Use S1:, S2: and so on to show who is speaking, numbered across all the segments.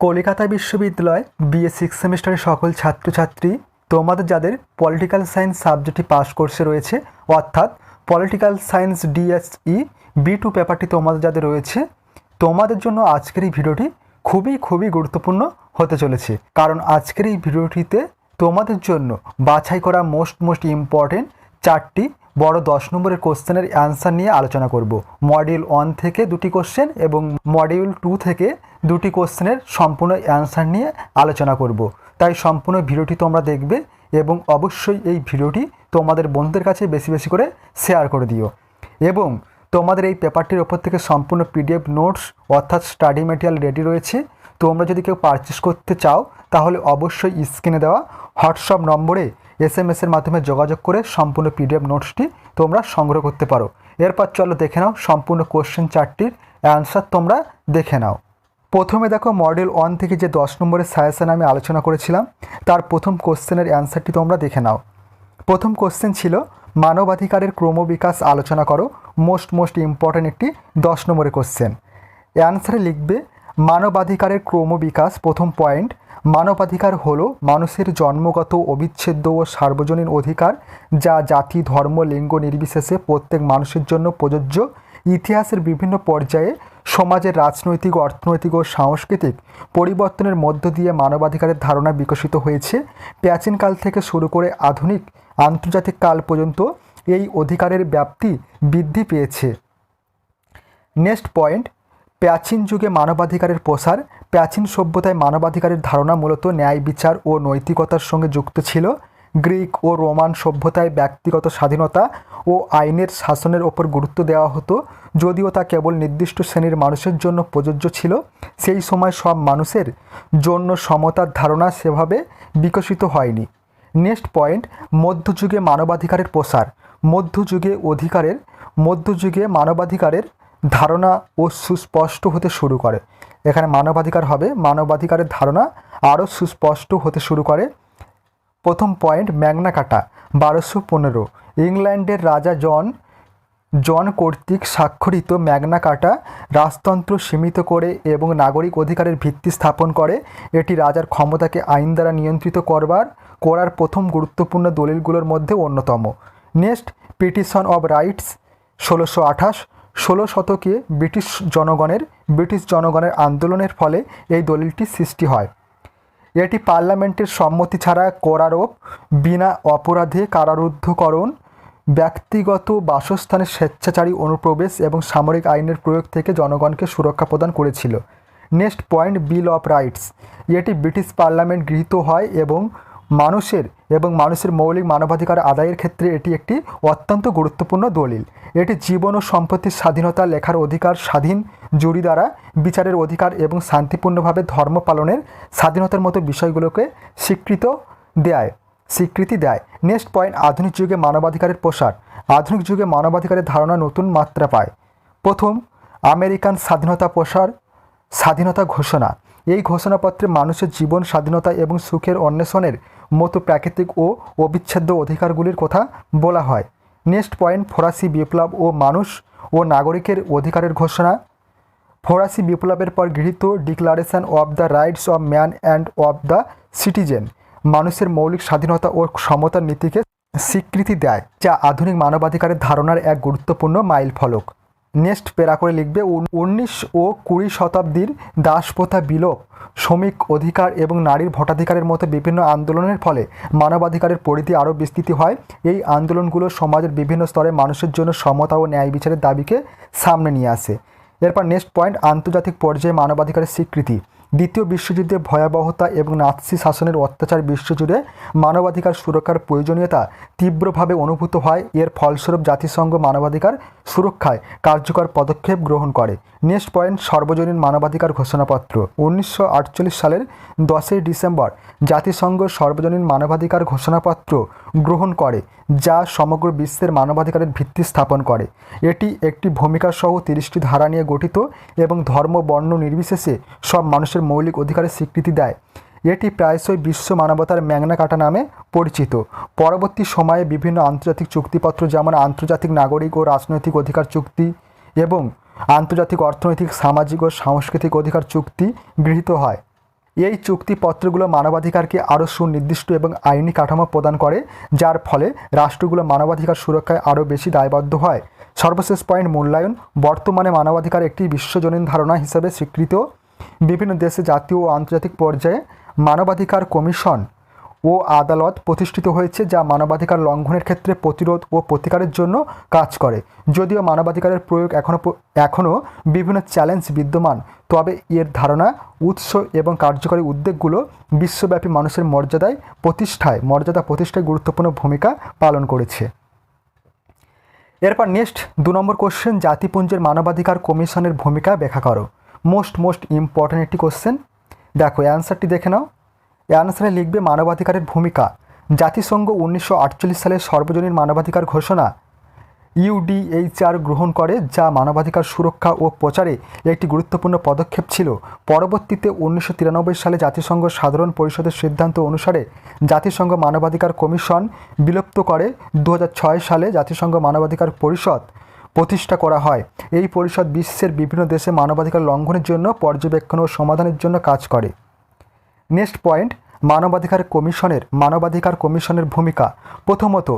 S1: কলকাতা বিশ্ববিদ্যালয় BA six সেমিস্টারের সকল ছাত্রছাত্রী, তোমাদের যাদের পলিটিক্যাল সায়েন্স সাবজেক্টটি পাস কোর্সে রয়েছে, অর্থাৎ political science DSE B two পেপারটি তোমাদের যাদের রয়েছে, তোমাদের জন্য আজকের এই ভিডিওটি খুবই খুবই গুরুত্বপূর্ণ হতে চলেছে। কারণ আজকের এই ভিডিওটিতে তোমাদের জন্য বাছাই করা মোস্ট মোস্ট ইম্পর্টেন্ট চারটি বড় দশ নম্বরের কোশ্চেনের অ্যান্সার নিয়ে আলোচনা করব। মডিউল ওয়ান থেকে দুটি কোশ্চেন এবং মডিউল টু থেকে দুটি কোশ্চেনের সম্পূর্ণ অ্যান্সার নিয়ে আলোচনা করব। তাই সম্পূর্ণ ভিডিওটি তোমরা দেখবে এবং অবশ্যই এই ভিডিওটি তোমাদের বন্ধুদের কাছে বেশি বেশি করে শেয়ার করে দিও। এবং তোমাদের এই পেপারটির ওপর থেকে সম্পূর্ণ পিডিএফ নোটস অর্থাৎ স্টাডি মেটেরিয়াল রেডি রয়েছে। তোমরা যদি কেউ পারচেস করতে চাও, তাহলে অবশ্যই স্ক্রিনে দেওয়া হোয়াটসঅ্যাপ নম্বরে এস এম এসের মাধ্যমে যোগাযোগ করে সম্পূর্ণ পিডিএফ নোটসটি তোমরা সংগ্রহ করতে পারো। এরপর চলো দেখে নাও সম্পূর্ণ কোশ্চেন চারটির অ্যান্সার তোমরা দেখে নাও। প্রথমে দেখো মডেল ওয়ান থেকে যে দশ নম্বরের সাজেশন আমি আলোচনা করেছিলাম, তার প্রথম কোশ্চেনের অ্যান্সারটি তোমরা দেখে নাও। প্রথম কোশ্চেন ছিল, মানবাধিকারের ক্রমবিকাশ আলোচনা করো মোস্ট মোস্ট ইম্পর্ট্যান্ট একটি দশ নম্বরের কোশ্চেন অ্যান্সারে লিখবে মানবাধিকারের ক্রমবিকাশ প্রথম পয়েন্ট। মানবাধিকার হলো মানুষের জন্মগত অবিচ্ছেদ্য ও সার্বজনীন অধিকার যা জাতি, ধর্ম, লিঙ্গ নির্বিশেষে প্রত্যেক মানুষের জন্য প্রযোজ্য। ইতিহাসের বিভিন্ন পর্যায়ে সমাজের রাজনৈতিক, অর্থনৈতিক ও সাংস্কৃতিক পরিবর্তনের মধ্য দিয়ে মানবাধিকারের ধারণা বিকশিত হয়েছে। প্রাচীনকাল থেকে শুরু করে আধুনিক, আন্তর্জাতিক কাল পর্যন্ত এই অধিকারের ব্যাপ্তি বৃদ্ধি পেয়েছে। নেক্সট পয়েন্ট প্রাচীন যুগে মানবাধিকারের প্রসার, প্রাচীন সভ্যতায় মানবাধিকারের ধারণা মূলত ন্যায় বিচার ও নৈতিকতার সঙ্গে যুক্ত ছিল। গ্রিক ও রোমান সভ্যতায় ব্যক্তিগত স্বাধীনতা ও আইনের শাসনের ওপর গুরুত্ব দেওয়া হতো, যদিও তা কেবল নির্দিষ্ট শ্রেণির মানুষের জন্য প্রযোজ্য ছিল। সেই সময় সব মানুষের জন্য সমতার ধারণা সেভাবে বিকশিত হয়নি। নেক্সট পয়েন্ট, মধ্যযুগে মানবাধিকারের প্রসার। মধ্যযুগে অধিকারের, মধ্যযুগে মানবাধিকারের ধারণা ও সুস্পষ্ট হতে শুরু করে। এখানে মানবাধিকার হবে, মানবাধিকারের ধারণা আরও সুস্পষ্ট হতে শুরু করে। প্রথম পয়েন্ট, ম্যাগনা কাটা, বারোশো পনেরো। ইংল্যান্ডের রাজা জন জন কর্তৃক স্বাক্ষরিত ম্যাগনা কাটা রাজতন্ত্র সীমিত করে এবং নাগরিক অধিকারের ভিত্তি স্থাপন করে। এটি রাজার ক্ষমতাকে আইন দ্বারা নিয়ন্ত্রিত করবার, করার প্রথম গুরুত্বপূর্ণ দলিলগুলোর মধ্যে অন্যতম। নেক্সট, পিটিশন অব রাইটস, ষোলোশো আঠাশ। ষোলো শতকে ব্রিটিশ জনগণের ব্রিটিশ জনগণের আন্দোলনের ফলে এই দলিলটি সৃষ্টি হয়। এটি পার্লামেন্টের সম্মতি ছাড়া করারোপ বিনা অপরাধে কারারুদ্ধকরণ, ব্যক্তিগত বাসস্থানে স্বেচ্ছাচারী অনুপ্রবেশ এবং সামরিক আইনের প্রয়োগ থেকে জনগণকে সুরক্ষা প্রদান করেছিল। Next point, bill of rights. এটি ব্রিটিশ পার্লামেন্ট গৃহীত হয় এবং মানুষের এবং মানুষের মৌলিক মানবাধিকার আদায়ের ক্ষেত্রে এটি একটি অত্যন্ত গুরুত্বপূর্ণ দলিল। এটি জীবন ও সম্পত্তির স্বাধীনতা লেখার অধিকার, স্বাধীন জুরি দ্বারা বিচারের অধিকার এবং শান্তিপূর্ণভাবে ধর্ম পালনের স্বাধীনতার মতো বিষয়গুলোকে স্বীকৃত দেয়, স্বীকৃতি দেয়। নেক্সট পয়েন্ট, আধুনিক যুগে মানবাধিকারের প্রসার। আধুনিক যুগে মানবাধিকারের ধারণা নতুন মাত্রা পায়। প্রথম, আমেরিকান স্বাধীনতা প্রসার স্বাধীনতা ঘোষণা। এই ঘোষণাপত্রে মানুষের জীবন, স্বাধীনতা এবং সুখের অন্বেষণের মতো প্রাকৃতিক ও অবিচ্ছেদ্য অধিকারগুলির কথা বলা হয়। নেক্সট পয়েন্ট, ফরাসি বিপ্লব ও মানুষ ও নাগরিকের অধিকারের ঘোষণা। ফরাসি বিপ্লবের পর গৃহীত declaration of the rights of man and of the citizen মানুষের মৌলিক স্বাধীনতা ও সমতার নীতিকে স্বীকৃতি দেয়, যা আধুনিক মানবাধিকারের ধারণার এক গুরুত্বপূর্ণ মাইল ফলক নেক্সট পেরা করে লিখবে উন- উনিশ ও কুড়ি শতাব্দীর দাসপ্রথা বিলোপ, শ্রমিক অধিকার এবং নারীর ভোটাধিকারের মতো বিভিন্ন আন্দোলনের ফলে মানবাধিকারের পরিধি আরও বিস্তৃতি হয়। এই আন্দোলনগুলো সমাজের বিভিন্ন স্তরে মানুষের জন্য সমতা ও ন্যায় বিচারের দাবিকে সামনে নিয়ে আসে। এরপর নেক্সট পয়েন্ট আন্তর্জাতিক পর্যায়ে মানবাধিকারের স্বীকৃতি। দ্বিতীয় বিশ্বযুদ্ধের ভয়াবহতা এবং নাৎসি শাসনের অত্যাচার বিশ্বজুড়ে মানবাধিকার সুরক্ষার প্রয়োজনীয়তা তীব্রভাবে অনুভূত হয়। এর ফলস্বরূপ জাতিসংঘ মানবাধিকার সুরক্ষায় কার্যকর পদক্ষেপ গ্রহণ করে। নেক্সট পয়েন্ট, সর্বজনীন মানবাধিকার ঘোষণাপত্র। উনিশশো আটচল্লিশ সালের দশই ডিসেম্বর জাতিসংঘ সর্বজনীন মানবাধিকার ঘোষণাপত্র গ্রহণ করে, যা সমগ্র বিশ্বের মানবাধিকারের ভিত্তি স্থাপন করে। এটি একটি ভূমিকা সহ তিরিশটি ধারা নিয়ে গঠিত এবং ধর্ম, বর্ণ নির্বিশেষে সব মানুষের মৌলিক অধিকারের স্বীকৃতি দেয়। এটি প্রায়শই বিশ্ব মানবতার ম্যাগনা কাটা নামে পরিচিত। পরবর্তী সময়ে বিভিন্ন আন্তর্জাতিক চুক্তিপত্র যেমন আন্তর্জাতিক নাগরিক ও রাজনৈতিক অধিকার চুক্তি এবং আন্তর্জাতিক অর্থনৈতিক, সামাজিক ও সাংস্কৃতিক অধিকার চুক্তি গৃহীত হয়। এই চুক্তিপত্রগুলো মানবাধিকারকে আরও সুনির্দিষ্ট এবং আইনি কাঠামো প্রদান করে, যার ফলে রাষ্ট্রগুলো মানবাধিকার সুরক্ষায় আরও বেশি দায়বদ্ধ হয়। সর্বশেষ পয়েন্ট মূল্যায়ন, বর্তমানে মানবাধিকার একটি বিশ্বজনীন ধারণা হিসেবে স্বীকৃত। বিভিন্ন দেশে জাতীয় ও আন্তর্জাতিক পর্যায়ে মানবাধিকার কমিশন ও আদালত প্রতিষ্ঠিত হয়েছে, যা মানবাধিকার লঙ্ঘনের ক্ষেত্রে প্রতিরোধ ও প্রতিকারের জন্য কাজ করে। যদিও মানবাধিকারের প্রয়োগ এখনও এখনও বিভিন্ন চ্যালেঞ্জ বিদ্যমান, তবে এর ধারণা, উৎস এবং কার্যকরী উদ্যোগগুলো বিশ্বব্যাপী মানুষের মর্যাদায় প্রতিষ্ঠায়, মর্যাদা প্রতিষ্ঠায় গুরুত্বপূর্ণ ভূমিকা পালন করেছে। এরপর নেক্সট দু নম্বর কোশ্চেন জাতিপুঞ্জের মানবাধিকার কমিশনের ভূমিকা ব্যাখ্যা করো। মোস্ট মোস্ট ইম্পর্ট্যান্ট একটি কোশ্চেন দেখো অ্যান্সারটি দেখে নাও। অ্যান্সারে লিখবে মানবাধিকারের ভূমিকা। জাতিসংঘ উনিশশো আটচল্লিশ সালে সর্বজনীন মানবাধিকার ঘোষণা। ইউডিএইচআর গ্রহণ করে, যা মানবাধিকার সুরক্ষা ও প্রচারে একটি গুরুত্বপূর্ণ পদক্ষেপ ছিল। পরবর্তীতে উনিশশো তিরানব্বই সালে জাতিসংঘ সাধারণ পরিষদের সিদ্ধান্ত অনুসারে জাতিসংঘ মানবাধিকার কমিশন বিলুপ্ত করে। দু হাজার ছয় সালে জাতিসংঘ মানবাধিকার পরিষদ প্রতিষ্ঠা করা হয়। এই পরিষদ বিশ্বের বিভিন্ন দেশে মানবাধিকার লঙ্ঘনের জন্য, পর্যবেক্ষণ ও সমাধানের জন্য কাজ করে। নেক্সট পয়েন্ট, মানবাধিকার কমিশনের মানবাধিকার কমিশনের ভূমিকা। প্রথমত,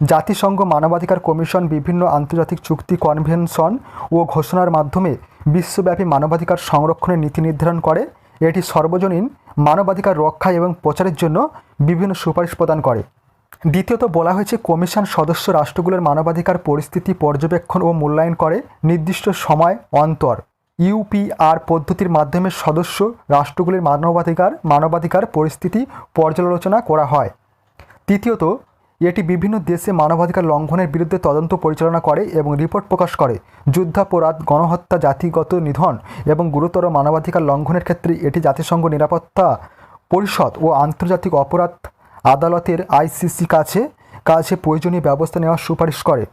S1: জাতিসংঘ মানবাধিকার কমিশন বিভিন্ন আন্তর্জাতিক চুক্তি কনভেনশন ও ঘোষণার মাধ্যমে বিশ্বব্যাপী মানবাধিকার সংরক্ষণের নীতি নির্ধারণ করে। এটি সর্বজনীন মানবাধিকার রক্ষা এবং প্রচারের জন্য বিভিন্ন সুপারিশ প্রদান করে। দ্বিতীয়ত বলা হয়েছে, কমিশন সদস্য রাষ্ট্রগুলোর মানবাধিকার পরিস্থিতি পর্যবেক্ষণ ও মূল্যায়ন করে নির্দিষ্ট সময়, অন্তর, ইউপিআর পদ্ধতির মাধ্যমে সদস্য রাষ্ট্রগুলির মানবাধিকার মানবাধিকার পরিস্থিতি পর্যালোচনা করা হয়। তৃতীয়ত, এটি বিভিন্ন দেশে মানবাধিকার লঙ্ঘনের বিরুদ্ধে তদন্ত পরিচালনা করে এবং রিপোর্ট প্রকাশ করে। যুদ্ধাপরাধ, গণহত্যা, জাতিগত নিধন এবং গুরুতর মানবাধিকার লঙ্ঘনের ক্ষেত্রে এটি জাতিসংঘ নিরাপত্তা পরিষদ ও আন্তর্জাতিক অপরাধ আদালতের আইসিসি কাছে কাছে প্রয়োজনীয় ব্যবস্থা নেওয়ার সুপারিশ করে।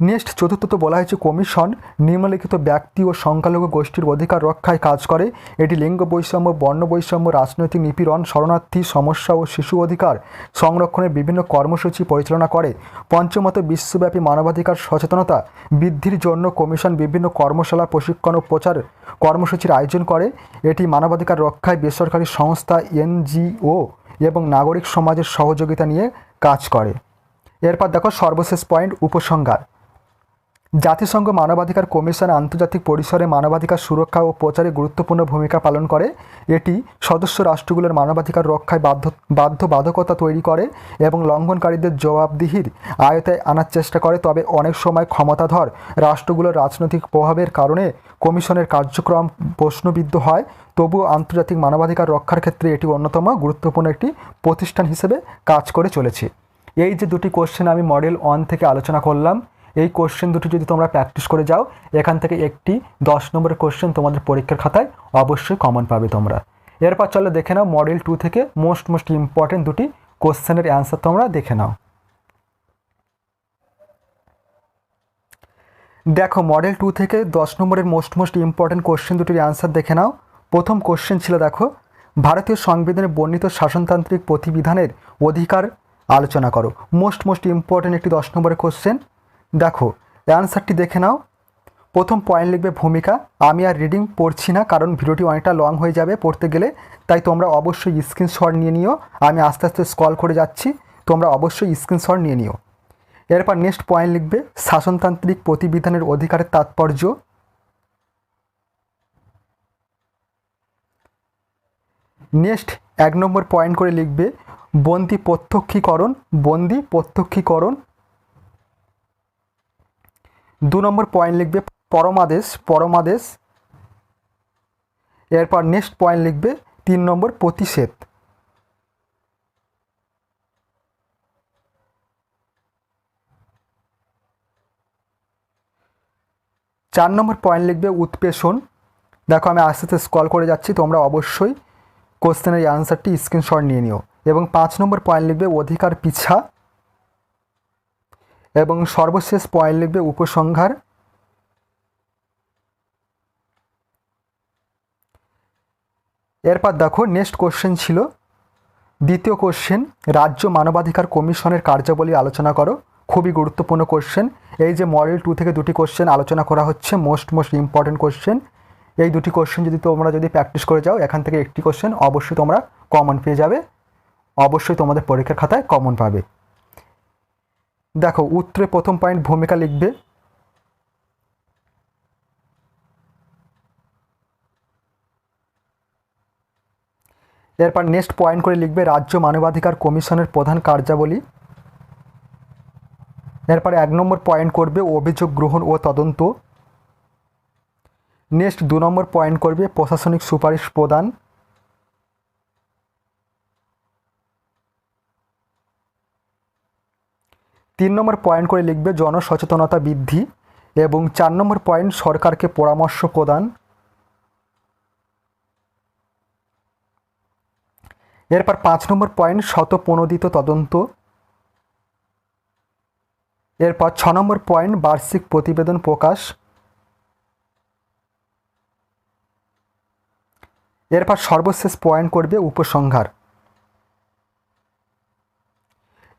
S1: নেক্সট, চতুর্থত বলা হয়েছে, কমিশন নিম্নলিখিত ব্যক্তি ও সংখ্যালঘু গোষ্ঠীর অধিকার রক্ষায় কাজ করে। এটি লিঙ্গ বৈষম্য, বর্ণ বৈষম্য, রাজনৈতিক নিপীড়ন, শরণার্থী, সমস্যা ও শিশু অধিকার সংরক্ষণের বিভিন্ন কর্মসূচি পরিচালনা করে। পঞ্চমত, বিশ্বব্যাপী মানবাধিকার সচেতনতা বৃদ্ধির জন্য কমিশন বিভিন্ন কর্মশালা, প্রশিক্ষণ ও প্রচার কর্মসূচির আয়োজন করে। এটি মানবাধিকার রক্ষায় বেসরকারি সংস্থা, এনজিও এবং নাগরিক সমাজের সহযোগিতা নিয়ে কাজ করে। এরপর দেখো সর্বশেষ পয়েন্ট উপসংহার। জাতিসংঘ মানবাধিকার কমিশন আন্তর্জাতিক পরিসরে মানবাধিকার সুরক্ষা ও প্রচারে গুরুত্বপূর্ণ ভূমিকা পালন করে। এটি সদস্য রাষ্ট্রগুলোর মানবাধিকার রক্ষায় বাধ্য, বাধ্যবাধকতা তৈরি করে এবং লঙ্ঘনকারীদের জবাবদিহির আয়তায় আনার চেষ্টা করে। তবে অনেক সময় ক্ষমতাধর রাষ্ট্রগুলোর রাজনৈতিক প্রভাবের কারণে কমিশনের কার্যক্রম প্রশ্নবিদ্ধ হয়। তবুও আন্তর্জাতিক মানবাধিকার রক্ষার ক্ষেত্রে এটি অন্যতম গুরুত্বপূর্ণ একটি প্রতিষ্ঠান হিসেবে কাজ করে চলেছে। এই যে দুটি কোশ্চেন আমি মডেল ওয়ান থেকে আলোচনা করলাম। এই কোশ্চেন দুটি যদি তোমরা প্র্যাকটিস করে যাও, এখান থেকে একটি দশ নম্বরের কোশ্চেন তোমাদের পরীক্ষার খাতায় অবশ্যই কমন পাবে তোমরা। এরপর চলো দেখে নাও মডেল টু থেকে মোস্ট মোস্ট ইম্পর্টেন্ট দুটি কোশ্চেনের অ্যান্সার তোমরা দেখে নাও। দেখো মডেল টু থেকে দশ নম্বরের মোস্ট মোস্ট ইম্পর্টেন্ট কোশ্চেন দুটির অ্যান্সার দেখে নাও। প্রথম কোশ্চেন ছিল দেখো, ভারতীয় সংবিধানে বর্ণিত শাসনতান্ত্রিক প্রতিবিধানের অধিকার আলোচনা করো। মোস্ট মোস্ট ইম্পর্টেন্ট একটি দশ নম্বরের কোশ্চেন দেখো অ্যান্সারটি দেখে নাও। প্রথম পয়েন্ট লিখবে ভূমিকা। আমি আর রিডিং পড়ছি না, কারণ ভিডিওটি অনেকটা লং হয়ে যাবে পড়তে গেলে। তাই তোমরা অবশ্যই স্ক্রিনশট নিয়ে নিও। আমি আস্তে আস্তে স্কল করে যাচ্ছি। তোমরা অবশ্যই স্ক্রিনশট নিয়ে নিও। এরপর নেক্সট পয়েন্ট লিখবে, শাসনতান্ত্রিক প্রতিবিধানের অধিকারের তাৎপর্য। নেক্সট এক নম্বর পয়েন্ট করে লিখবে, বন্দি প্রত্যক্ষীকরণ বন্দি প্রত্যক্ষীকরণ। দু নম্বর পয়েন্ট লিখবে পরমাদেশ পরমাদেশ। এরপর নেক্সট পয়েন্ট লিখবে তিন নম্বর প্রতিষেধ চার নম্বর পয়েন্ট লিখবে উৎপেষণ। দেখো আমি আস্তে আস্তে স্কল করে যাচ্ছি, তোমরা অবশ্যই কোশ্চেনের অ্যান্সারটি স্ক্রিনশট নিয়ে নিও। এবং পাঁচ নম্বর পয়েন্ট লিখবে অধিকার পিছা। এবং সর্বশেষ পয়েন্ট লিখবে উপসংহার। এরপর দেখো নেক্সট কোশ্চেন ছিল, দ্বিতীয় কোশ্চেন রাজ্য মানবাধিকার কমিশনের কার্যাবলী আলোচনা করো। খুবই গুরুত্বপূর্ণ কোশ্চেন এই যে মডেল টু থেকে দুটি কোশ্চেন আলোচনা করা হচ্ছে মোস্ট মোস্ট ইম্পর্টেন্ট কোশ্চেন এই দুটি কোশ্চেন যদি তোমরা যদি প্র্যাকটিস করে যাও, এখান থেকে একটি কোশ্চেন অবশ্যই তোমরা কমন পেয়ে যাবে। অবশ্যই তোমাদের পরীক্ষার খাতায় কমন পাবে। দেখো, উত্তরে প্রথম পয়েন্ট ভূমিকা লিখবে। এরপর নেক্সট পয়েন্ট করে লিখবে রাজ্য মানবাধিকার কমিশনের প্রধান কার্যাবলী। এরপর এক নম্বর পয়েন্ট করবে অভিযোগ গ্রহণ ও তদন্ত। নেক্সট দু নম্বর পয়েন্ট করবে প্রশাসনিক সুপারিশ প্রদান। তিন নম্বর পয়েন্ট করে লিখবে জনসচেতনতা বৃদ্ধি এবং চার নম্বর পয়েন্ট সরকারকে পরামর্শ প্রদান। এরপর পাঁচ নম্বর পয়েন্ট শতপ্রণোদিত তদন্ত। এরপর ছ নম্বর পয়েন্ট বার্ষিক প্রতিবেদন প্রকাশ। এরপর সর্বশেষ পয়েন্ট করবে উপসংহার।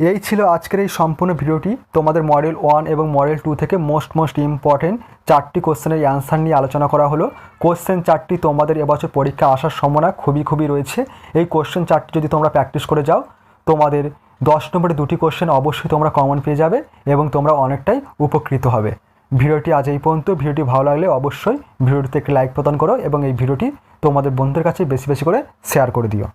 S1: এই ছিল আজকের এই সম্পূর্ণ ভিডিওটি। তোমাদের মডেল ওয়ান এবং মডেল টু থেকে মোস্ট মোস্ট ইম্পর্টেন্ট চারটি কোশ্চেনের অ্যান্সার নিয়ে আলোচনা করা হলো। কোশ্চেন চারটি তোমাদের এবছর পরীক্ষা আসার সম্ভাবনা খুবই খুবই রয়েছে। এই কোশ্চেন চারটি যদি তোমরা প্র্যাকটিস করে যাও, তোমাদের দশ নম্বরে দুটি কোশ্চেন অবশ্যই তোমরা কমন পেয়ে যাবে এবং তোমরা অনেকটাই উপকৃত হবে। ভিডিওটি আজ এই পর্যন্ত। ভিডিওটি ভালো লাগলে অবশ্যই ভিডিওটিতে একটি লাইক প্রদান করো এবং এই ভিডিওটি তোমাদের বন্ধুদের কাছে বেশি বেশি করে শেয়ার করে দিও।